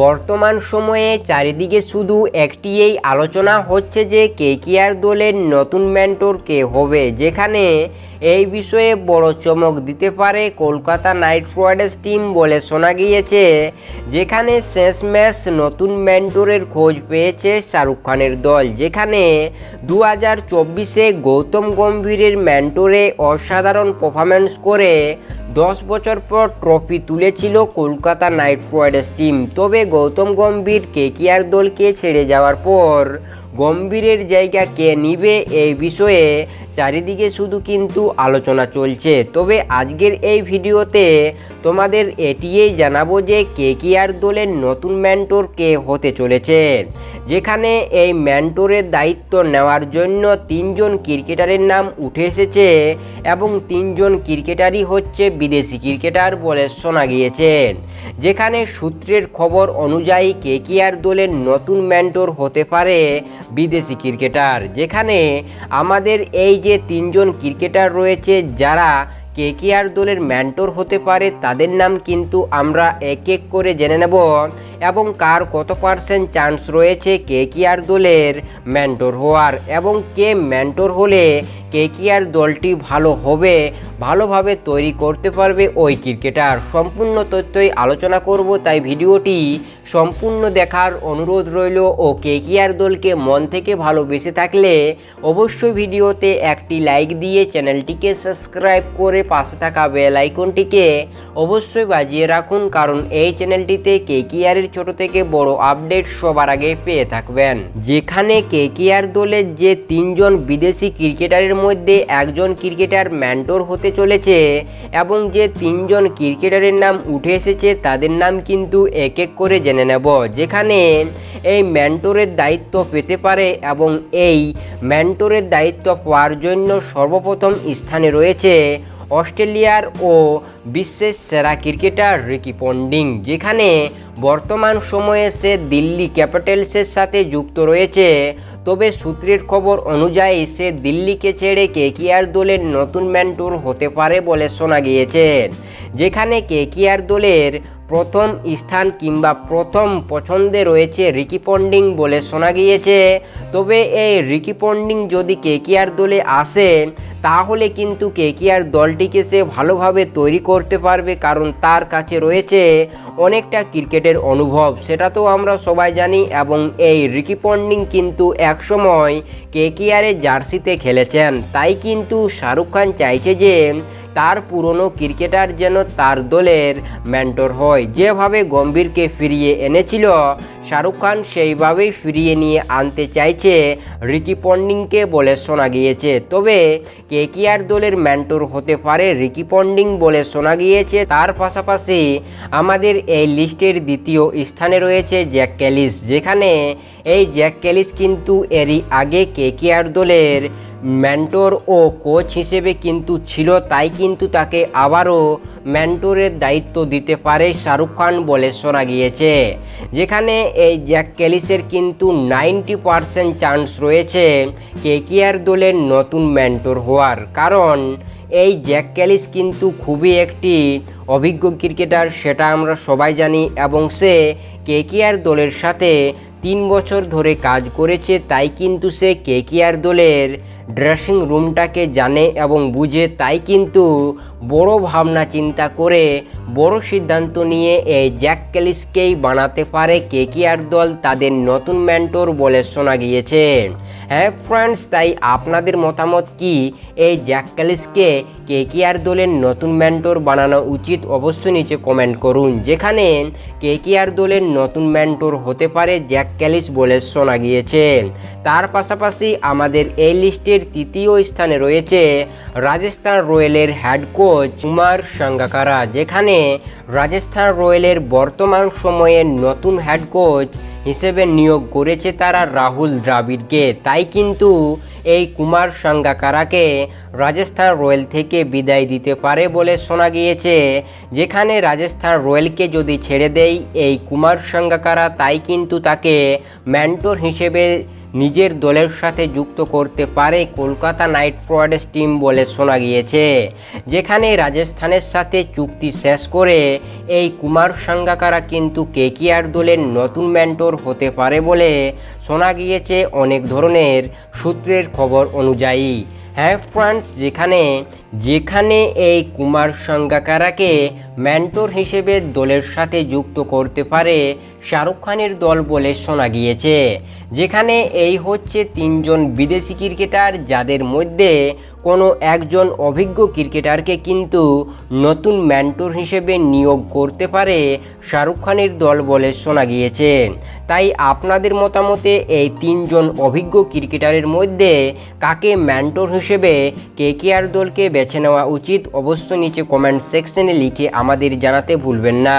বর্তমান সময়ে চারিদিকে শুধু একটিই আলোচনা হচ্ছে যে কে কেকিআর দলের নতুন মেন্টর কে হবে, যেখানে এই বিষয়ে বড় চমক দিতে পারে কলকাতা নাইট রাইডার্স টিম বলে শোনা গিয়েছে, যেখানে শেষ ম্যাচ নতুন মেন্টরের খোঁজ পেয়েছে শাহরুখ খানের দল, যেখানে দু হাজার চব্বিশে গৌতম গম্ভীরের মেন্টরে অসাধারণ পারফরমেন্স করে দশ বছর পর ট্রফি তুলেছিল কলকাতা নাইট রাইডার্স টিম। তবে গৌতম গম্ভীর কেকিআর দলকে ছেড়ে যাওয়ার পর গম্ভীরের জায়গা কে নিবে এই বিষয়ে চারিদিকে শুধু কিন্তু আলোচনা চলছে। তবে আজকের এই ভিডিওতে তোমাদের এটিই জানাব যে কেকিআর দলের নতুন ম্যান্টোর কে হতে চলেছে। যেখানে এই ম্যান্টোরের দায়িত্ব নেওয়ার জন্য তিনজন ক্রিকেটারের নাম উঠে এসেছে এবং তিনজন ক্রিকেটারই হচ্ছে বিদেশি ক্রিকেটার বলে শোনা গিয়েছে। যেখানে সূত্রের খবর অনুযায়ী কেকিআর দলের নতুন ম্যান্টোর হতে পারে বিদেশি ক্রিকেটার। যেখানে আমাদের এই যে তিনজন ক্রিকেটার রয়েছে, যারা কেকেআর দলের ম্যান্টোর হতে পারে, তাদের নাম কিন্তু আমরা এক এক করে জেনে নেব। এবং কার কত পার্সেন্ট চান্স রয়েছে কেকিআর দলের মেন্টর হওয়ার এবং কে মেন্টর হলে কেকিআর দলটি ভালো হবে, ভালোভাবে তৈরি করতে পারবে ওই ক্রিকেটার সম্পূর্ণ তথ্যই আলোচনা করব, তাই ভিডিওটি সম্পূর্ণ দেখার অনুরোধ রইল ও কেকিআর দলকে মন থেকে ভালোবেসে থাকলে অবশ্যই ভিডিওতে একটি লাইক দিয়ে চ্যানেলটিকে সাবস্ক্রাইব করে পাশে থাকা বেল আইকনটিকে অবশ্যই বাজিয়ে রাখুন, কারণ এই চ্যানেলটিতে কে কেকিআরের ছোট থেকে বড় আপডেট সবার আগে পেয়ে থাকবেন। যেখানে কেকিআর দলের যে তিনজন বিদেশি ক্রিকেটারের মধ্যে একজন ক্রিকেটার ম্যান্টর হতে চলেছে এবং যে তিনজন ক্রিকেটারের নাম উঠে এসেছে, তাদের নাম কিন্তু এক এক করে জেনে নেব। যেখানে এই ম্যান্টোরের দায়িত্ব পেতে পারে এবং এই ম্যান্টোরের দায়িত্ব পাওয়ার জন্য সর্বপ্রথম স্থানে রয়েছে অস্ট্রেলিয়ার ও বিশ্বের সেরা ক্রিকেটার রিকি পন্ডিং, যেখানে বর্তমান সময়ে সে দিল্লি ক্যাপিটালসের সাথে যুক্ত রয়েছে। তবে সূত্রের খবর অনুযায়ী, সে দিল্লিকে ছেড়ে কেকিআর দলের নতুন মেন্টর হতে পারে বলে শোনা গিয়েছে, যেখানে কেকিআর দলের প্রথম স্থান কিংবা প্রথম পছন্দে রয়েছে রিকি পন্ডিং বলে শোনা গিয়েছে। তবে এই রিকি পন্ডিং যদি কেকিআর দলে আসে, তাহলে কিন্তু কেকিআর দলটিকে সে ভালোভাবে তৈরি করতে পারবে কারণ তার কাছে রয়েছে অনেকটা ক্রিকেটের অনুভব। সেটা তো আমরা সবাই জানি এবং এই রিকি পন্ডিং কিন্তু একসময় কেকিআরের জার্সিতে খেলেছেন। তাই কিন্তু শাহরুখ খান চাইছে যে তার পুরনো ক্রিকেটার যেন তার দলের মেন্টর হয়। যেভাবে গম্ভীরকে ফিরিয়ে এনেছিল, শাহরুখ খান সেইভাবেই ফিরিয়ে নিয়ে আনতে চাইছে রিকি পন্ডিংকে বলে শোনা গিয়েছে। তবে কে কেকিআর দলের মেন্টর হতে পারে রিকি পন্ডিং বলে শোনা গিয়েছে। তার পাশাপাশি আমাদের এই লিস্টের দ্বিতীয় স্থানে রয়েছে জ্যাক ক্যালিস, যেখানে এই জ্যাক ক্যালিস কিন্তু এরই আগে কে কেকিআর দলের মেন্টর ও কোচ হিসেবে কিন্তু ছিল, তাই কিন্তু তাকে আবারও মেন্টরের দায়িত্ব দিতে পারে শাহরুখ খান বলে শোনা গিয়েছে। যেখানে এই জ্যাক ক্যালিসের কিন্তু নাইনটি পারসেন্ট চান্স রয়েছে কেকিআর দলের নতুন মেন্টর হওয়ার। কারণ এই জ্যাক ক্যালিস কিন্তু খুবই একটি অভিজ্ঞ ক্রিকেটার, সেটা আমরা সবাই জানি, এবং সে কেকিআর দলের সাথে তিন বছর ধরে কাজ করেছে, তাই কিন্তু সে কেকিআর দলের ড্রেসিং রুমটাকে জানে এবং বুঝে, তাই কিন্তু বড় ভাবনা চিন্তা করে বড় সিদ্ধান্ত নিয়ে এই জ্যাক ক্যালিসকেই বানাতে পারে কেকিআর দল, তাদের নতুন ম্যান্টোর বলে শোনা গিয়েছে। হ্যাঁ ফ্রেন্ডস, তাই আপনাদের মতামত কি? এই জ্যাক ক্যালিসকে কেকিআর দলের নতুন মেন্টর বানানো উচিত অবশ্যই নিচে কমেন্ট করুন। যেখানে কেকিআর দলের নতুন মেন্টর হতে পারে জ্যাক ক্যালিস বলে শোনা গিয়েছে। তার পাশাপাশি আমাদের এই লিস্টের তৃতীয় স্থানে রয়েছে রাজস্থান রয়্যালের হেড কোচ কুমার সাঙ্গাকারা। যেখানে রাজস্থান রয়্যালের বর্তমান সময়ের নতুন হেড কোচ হিসেবে নিয়োগ করেছে তারা রাহুল দ্রাবিড়কে। তাই কিন্তু এই কুমার সাঙ্গাকারাকে রাজস্থান রয়্যাল থেকে বিদায় দিতে পারে বলে শোনা গিয়েছে। যেখানে রাজস্থান রয়্যালকে যদি ছেড়ে দেয় এই কুমার সাঙ্গাকারা, তাই কিন্তু তাকে ম্যান্টোর হিসেবে নিজের দলের সাথে যুক্ত করতে পারে কলকাতা নাইট রাইডার্স টিম বলে শোনা গিয়েছে, যেখানে রাজস্থানের সাথে চুক্তি শেষ করে এই কুমার সাঙ্গাকারা কিন্তু কেকিআর দলের নতুন মেন্টর হতে পারে বলে শোনা গিয়েছে অনেক ধরনের সূত্রের খবর অনুযায়ী। হ্যাঁ ফ্রান্স, যেখানে যেখানে এই কুমার সাঙ্গাকারাকে মেন্টর হিসেবে দলের সাথে যুক্ত করতে পারে শাহরুখ খানের দল বলে শোনা গিয়েছে। যেখানে এই হচ্ছে তিনজন বিদেশি ক্রিকেটার যাদের মধ্যে কোনো একজন অভিজ্ঞ ক্রিকেটারকে কিন্তু নতুন মেন্টর হিসেবে নিয়োগ করতে পারে শাহরুখ খানের দল বলে শোনা গিয়েছে। তাই আপনাদের মতামতে এই তিনজন অভিজ্ঞ ক্রিকেটারের মধ্যে কাকে মেন্টর হিসেবে কেকেআর দলকে বেছে নেওয়া উচিত অবশ্য নিচে কমেন্ট সেকশনে লিখে আমাদের জানাতে ভুলবেন না।